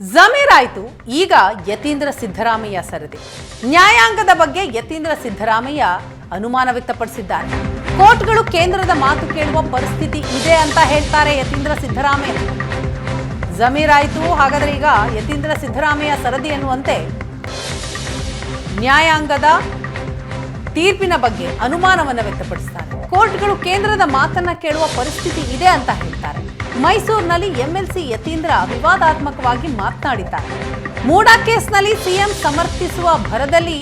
ಜಮೀರ್ ಆಯ್ತು ಈಗ ಯತೀಂದ್ರ ಸಿದ್ದರಾಮಯ್ಯ ಸರದಿ. ನ್ಯಾಯಾಂಗದ ಬಗ್ಗೆ ಯತೀಂದ್ರ ಸಿದ್ದರಾಮಯ್ಯ ಅನುಮಾನ ವ್ಯಕ್ತಪಡಿಸಿದ್ದಾರೆ. ಕೋರ್ಟ್ಗಳು ಕೇಂದ್ರದ ಮಾತು ಕೇಳುವ ಪರಿಸ್ಥಿತಿ ಇದೆ ಅಂತ ಹೇಳ್ತಾರೆ ಯತೀಂದ್ರ ಸಿದ್ದರಾಮಯ್ಯ. ಜಮೀರ್ ಆಯ್ತು ಹಾಗಾದ್ರೆ ಈಗ ಯತೀಂದ್ರ ಸಿದ್ದರಾಮಯ್ಯ ಸರದಿ ಎನ್ನುವಂತೆ ನ್ಯಾಯಾಂಗದ ತೀರ್ಪಿನ ಬಗ್ಗೆ ಅನುಮಾನವನ್ನು ವ್ಯಕ್ತಪಡಿಸ್ತಾರೆ. ಕೋರ್ಟ್ಗಳು ಕೇಂದ್ರದ ಮಾತನ್ನ ಕೇಳುವ ಪರಿಸ್ಥಿತಿ ಇದೆ ಅಂತ ಹೇಳ್ತಾರೆ. ಮೈಸೂರಿನಲ್ಲಿ ಎಂಎಲ್ಸಿ ಯತೀಂದ್ರ ವಿವಾದಾತ್ಮಕವಾಗಿ ಮಾತನಾಡಿದ್ದಾರೆ. ಮೂಡ ಕೇಸ್ನಲ್ಲಿ ಸಿಎಂ ಸಮರ್ಥಿಸುವ ಭರದಲ್ಲಿ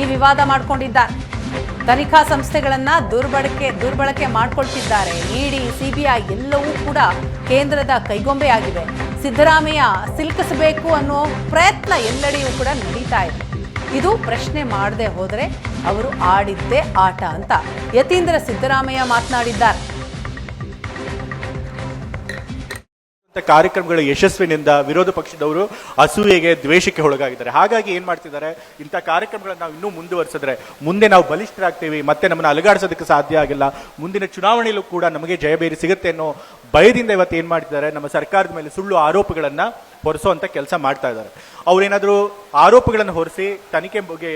ಈ ವಿವಾದ ಮಾಡಿಕೊಂಡಿದ್ದಾರೆ. ತನಿಖಾ ಸಂಸ್ಥೆಗಳನ್ನ ದುರ್ಬಳಕೆ ದುರ್ಬಳಕೆ ಮಾಡಿಕೊಳ್ತಿದ್ದಾರೆ. ಇಡಿ, ಸಿಬಿಐ ಎಲ್ಲವೂ ಕೂಡ ಕೇಂದ್ರದ ಕೈಗೊಂಬೆಯಾಗಿವೆ. ಸಿದ್ದರಾಮಯ್ಯ ಸಿಲುಕಿಸಬೇಕು ಅನ್ನೋ ಪ್ರಯತ್ನ ಎಲ್ಲೆಡೆಯೂ ಕೂಡ ನಡೀತಾ ಇದೆ. ಇದು ಪ್ರಶ್ನೆ ಮಾಡದೆ ಹೋದರೆ ಅವರು ಆಡಿದ್ದೇ ಆಟ ಅಂತ ಯತೀಂದ್ರ ಸಿದ್ದರಾಮಯ್ಯ ಮಾತನಾಡಿದ್ದಾರೆ. ಕಾರ್ಯಕ್ರಮಗಳ ಯಶಸ್ವಿನಿಂದ ವಿರೋಧ ಪಕ್ಷದವರು ಅಸೂಯೆಗೆ ದ್ವೇಷಕ್ಕೆ ಒಳಗಾಗಿದ್ದಾರೆ. ಹಾಗಾಗಿ ಏನ್ ಮಾಡ್ತಿದ್ದಾರೆ? ಇಂಥ ಕಾರ್ಯಕ್ರಮಗಳನ್ನು ನಾವು ಇನ್ನೂ ಮುಂದುವರಿಸಿದ್ರೆ ಮುಂದೆ ನಾವು ಬಲಿಷ್ಠರಾಗ್ತೀವಿ, ಮತ್ತೆ ನಮ್ಮನ್ನ ಅಲುಗಾಡಿಸೋದಕ್ಕೆ ಸಾಧ್ಯ ಆಗಿಲ್ಲ. ಮುಂದಿನ ಚುನಾವಣೆಯಲ್ಲೂ ಕೂಡ ನಮಗೆ ಜಯಬೇರಿ ಸಿಗುತ್ತೆ ಅನ್ನೋ ಭಯದಿಂದ ಇವತ್ತು ಏನು ಮಾಡ್ತಿದ್ದಾರೆ? ನಮ್ಮ ಸರ್ಕಾರದ ಮೇಲೆ ಸುಳ್ಳು ಆರೋಪಗಳನ್ನ ಅಂತ ಕೆಲಸ ಮಾಡ್ತಾ ಇದ್ದಾರೆ. ಅವರೇನಾದರೂ ಆರೋಪಗಳನ್ನು ಹೊರಿಸಿ ತನಿಖೆ ಬಗ್ಗೆ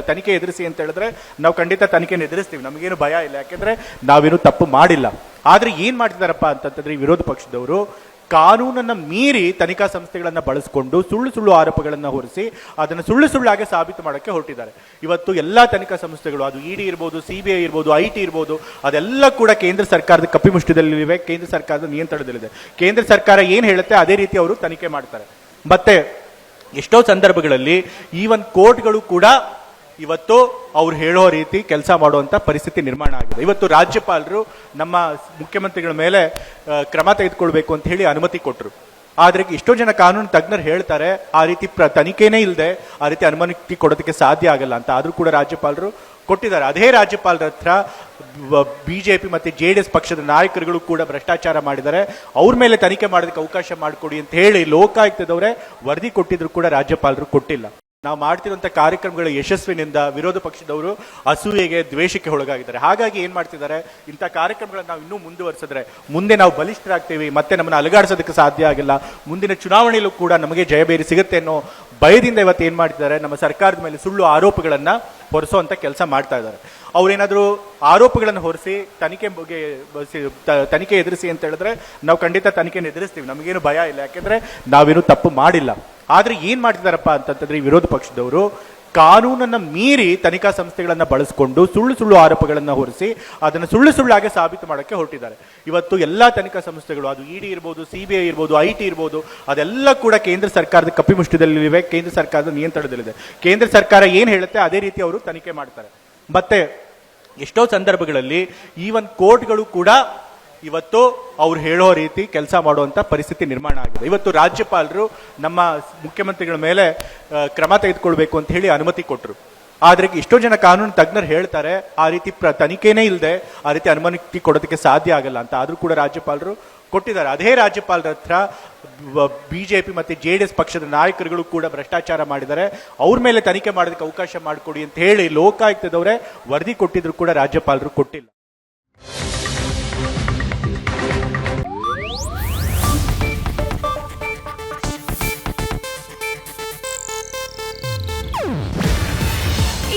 ತನಿಖೆ ಎದುರಿಸಿ ಅಂತ ಹೇಳಿದ್ರೆ ನಾವು ಖಂಡಿತ ತನಿಖೆನ ಎದುರಿಸ್ತೀವಿ. ನಮಗೇನು ಭಯ ಇಲ್ಲ. ಯಾಕೆಂದ್ರೆ ನಾವೇನು ತಪ್ಪು ಮಾಡಿಲ್ಲ. ಆದ್ರೆ ಏನು ಮಾಡ್ತಿದ್ದಾರಪ್ಪ ಅಂತಂತಂದ್ರೆ ಈ ವಿರೋಧ ಪಕ್ಷದವರು ಕಾನೂನನ್ನ ಮೀರಿ ತನಿಖಾ ಸಂಸ್ಥೆಗಳನ್ನು ಬಳಸಿಕೊಂಡು ಸುಳ್ಳು ಸುಳ್ಳು ಆರೋಪಗಳನ್ನು ಹೊರಿಸಿ ಅದನ್ನು ಸುಳ್ಳು ಸುಳ್ಳಾಗಿ ಸಾಬೀತು ಮಾಡೋಕ್ಕೆ ಹೊರಟಿದ್ದಾರೆ. ಇವತ್ತು ಎಲ್ಲ ತನಿಖಾ ಸಂಸ್ಥೆಗಳು, ಅದು ಇಡಿ ಇರ್ಬೋದು ಸಿಬಿಐ ಇರ್ಬೋದು, ಐ ಟಿ ಇರ್ಬೋದು, ಅದೆಲ್ಲ ಕೂಡ ಕೇಂದ್ರ ಸರ್ಕಾರದ ಕಪಿಮುಷ್ಟಿದಲ್ಲಿವೆ ಕೇಂದ್ರ ಸರ್ಕಾರದ ನಿಯಂತ್ರಣದಲ್ಲಿದೆ. ಕೇಂದ್ರ ಸರ್ಕಾರ ಏನು ಹೇಳುತ್ತೆ ಅದೇ ರೀತಿ ಅವರು ತನಿಖೆ ಮಾಡ್ತಾರೆ. ಮತ್ತೆ ಎಷ್ಟೋ ಸಂದರ್ಭಗಳಲ್ಲಿ ಈವನ್ ಕೋರ್ಟ್ಗಳು ಕೂಡ ಇವತ್ತು ಅವ್ರು ಹೇಳೋ ರೀತಿ ಕೆಲಸ ಮಾಡುವಂಥ ಪರಿಸ್ಥಿತಿ ನಿರ್ಮಾಣ ಆಗಿದೆ. ಇವತ್ತು ರಾಜ್ಯಪಾಲರು ನಮ್ಮ ಮುಖ್ಯಮಂತ್ರಿಗಳ ಮೇಲೆ ಕ್ರಮ ತೆಗೆದುಕೊಳ್ಬೇಕು ಅಂತ ಹೇಳಿ ಅನುಮತಿ ಕೊಟ್ಟರು ಆದರೆ ಎಷ್ಟೋ ಜನ ಕಾನೂನು ತಜ್ಞರು ಹೇಳ್ತಾರೆ, ಆ ರೀತಿ ಪ್ರ ತನಿಖೆನೇ ಇಲ್ಲದೆ ಆ ರೀತಿ ಅನುಮತಿ ಕೊಡೋದಕ್ಕೆ ಸಾಧ್ಯ ಆಗಲ್ಲ ಅಂತ. ಆದರೂ ಕೂಡ ರಾಜ್ಯಪಾಲರು ಕೊಟ್ಟಿದ್ದಾರೆ. ಅದೇ ರಾಜ್ಯಪಾಲರ ಹತ್ರ ಬಿಜೆಪಿ ಮತ್ತು ಜೆ ಡಿ ಎಸ್ ಪಕ್ಷದ ನಾಯಕರುಗಳು ಕೂಡ ಭ್ರಷ್ಟಾಚಾರ ಮಾಡಿದ್ದಾರೆ. ಅವ್ರ ಮೇಲೆ ತನಿಖೆ ಮಾಡೋದಕ್ಕೆ ಅವಕಾಶ ಮಾಡಿಕೊಡಿ ಅಂತ ಹೇಳಿ ಲೋಕಾಯುಕ್ತದವರೇ ವರದಿ ಕೊಟ್ಟಿದ್ರು ಕೂಡ ರಾಜ್ಯಪಾಲರು ಕೊಟ್ಟಿಲ್ಲ. ನಾವು ಮಾಡ್ತಿರುವಂಥ ಕಾರ್ಯಕ್ರಮಗಳ ಯಶಸ್ವಿನಿಂದ ವಿರೋಧ ಪಕ್ಷದವರು ಅಸೂಯೆಗೆ ದ್ವೇಷಕ್ಕೆ ಒಳಗಾಗಿದ್ದಾರೆ. ಹಾಗಾಗಿ ಏನು ಮಾಡ್ತಿದ್ದಾರೆ? ಇಂಥ ಕಾರ್ಯಕ್ರಮಗಳನ್ನ ನಾವು ಇನ್ನೂ ಮುಂದುವರಿಸಿದ್ರೆ ಮುಂದೆ ನಾವು ಬಲಿಷ್ಠರಾಗ್ತೀವಿ, ಮತ್ತೆ ನಮ್ಮನ್ನ ಅಲುಗಾಡಿಸೋದಕ್ಕೆ ಸಾಧ್ಯ ಆಗಿಲ್ಲ. ಮುಂದಿನ ಚುನಾವಣೆಯಲ್ಲೂ ಕೂಡ ನಮಗೆ ಜಯಬೇರಿ ಸಿಗುತ್ತೆ ಅನ್ನೋ ಭಯದಿಂದ ಇವತ್ತು ಏನು ಮಾಡ್ತಿದ್ದಾರೆ? ನಮ್ಮ ಸರ್ಕಾರದ ಮೇಲೆ ಸುಳ್ಳು ಆರೋಪಗಳನ್ನು ಹೊರಿಸುವಂತ ಕೆಲಸ ಮಾಡ್ತಾ ಇದ್ದಾರೆ. ಅವರೇನಾದರೂ ಆರೋಪಗಳನ್ನು ಹೊರಿಸಿ ತನಿಖೆ ಬಗ್ಗೆ ತನಿಖೆ ಎದುರಿಸಿ ಅಂತ ಹೇಳಿದ್ರೆ ನಾವು ಖಂಡಿತ ತನಿಖೆಯನ್ನು ಎದುರಿಸ್ತೀವಿ. ನಮಗೇನು ಭಯ ಇಲ್ಲ. ಯಾಕೆಂದ್ರೆ ನಾವೇನು ತಪ್ಪು ಮಾಡಿಲ್ಲ. ಆದ್ರೆ ಏನು ಮಾಡ್ತಿದಾರಪ್ಪ ಅಂತಂತಂದ್ರೆ ವಿರೋಧ ಪಕ್ಷದವರು ಕಾನೂನನ್ನ ಮೀರಿ ತನಿಖಾ ಸಂಸ್ಥೆಗಳನ್ನು ಬಳಸಿಕೊಂಡು ಸುಳ್ಳು ಸುಳ್ಳು ಆರೋಪಗಳನ್ನು ಹೊರಿಸಿ ಅದನ್ನು ಸುಳ್ಳು ಸುಳ್ಳಾಗಿ ಸಾಬೀತು ಮಾಡೋಕ್ಕೆ ಹೊರಟಿದ್ದಾರೆ. ಇವತ್ತು ಎಲ್ಲ ತನಿಖಾ ಸಂಸ್ಥೆಗಳು, ಅದು ಇಡಿ ಇರ್ಬೋದು ಸಿ ಬಿ ಐ ಇರ್ಬೋದು ಐ ಟಿ ಇರ್ಬೋದು, ಅದೆಲ್ಲ ಕೂಡ ಕೇಂದ್ರ ಸರ್ಕಾರದ ಕಪ್ಪಿಮುಷ್ಟಿದಲ್ಲಿವೆ ಕೇಂದ್ರ ಸರ್ಕಾರದ ನಿಯಂತ್ರಣದಲ್ಲಿದೆ. ಕೇಂದ್ರ ಸರ್ಕಾರ ಏನು ಹೇಳುತ್ತೆ ಅದೇ ರೀತಿ ಅವರು ತನಿಖೆ ಮಾಡ್ತಾರೆ. ಮತ್ತೆ ಎಷ್ಟೋ ಸಂದರ್ಭಗಳಲ್ಲಿ ಈವನ್ ಕೋರ್ಟ್ಗಳು ಕೂಡ ಇವತ್ತು ಅವ್ರು ಹೇಳೋ ರೀತಿ ಕೆಲಸ ಮಾಡುವಂಥ ಪರಿಸ್ಥಿತಿ ನಿರ್ಮಾಣ ಆಗಿದೆ. ಇವತ್ತು ರಾಜ್ಯಪಾಲರು ನಮ್ಮ ಮುಖ್ಯಮಂತ್ರಿಗಳ ಮೇಲೆ ಕ್ರಮ ತೆಗೆದುಕೊಳ್ಬೇಕು ಅಂತ ಹೇಳಿ ಅನುಮತಿ ಕೊಟ್ಟರು ಆದರೆ ಎಷ್ಟೋ ಜನ ಕಾನೂನು ತಜ್ಞರು ಹೇಳ್ತಾರೆ, ಆ ರೀತಿ ಪ್ರ- ತನಿಖೆನೇ ಇಲ್ಲದೆ ಆ ರೀತಿ ಅನುಮತಿ ಕೊಡೋದಕ್ಕೆ ಸಾಧ್ಯ ಆಗಲ್ಲ ಅಂತ. ಆದರೂ ಕೂಡ ರಾಜ್ಯಪಾಲರು ಕೊಟ್ಟಿದ್ದಾರೆ. ಅದೇ ರಾಜ್ಯಪಾಲರ ಹತ್ರ ಬಿಜೆಪಿ ಮತ್ತೆ ಜೆ ಡಿ ಎಸ್ ಪಕ್ಷದ ನಾಯಕರುಗಳು ಕೂಡ ಭ್ರಷ್ಟಾಚಾರ ಮಾಡಿದ್ದಾರೆ. ಅವ್ರ ಮೇಲೆ ತನಿಖೆ ಮಾಡೋದಕ್ಕೆ ಅವಕಾಶ ಮಾಡಿಕೊಡಿ ಅಂತ ಹೇಳಿ ಲೋಕಾಯುಕ್ತದವರೇ ವರದಿ ಕೊಟ್ಟಿದ್ರು ಕೂಡ ರಾಜ್ಯಪಾಲರು ಕೊಟ್ಟಿಲ್ಲ.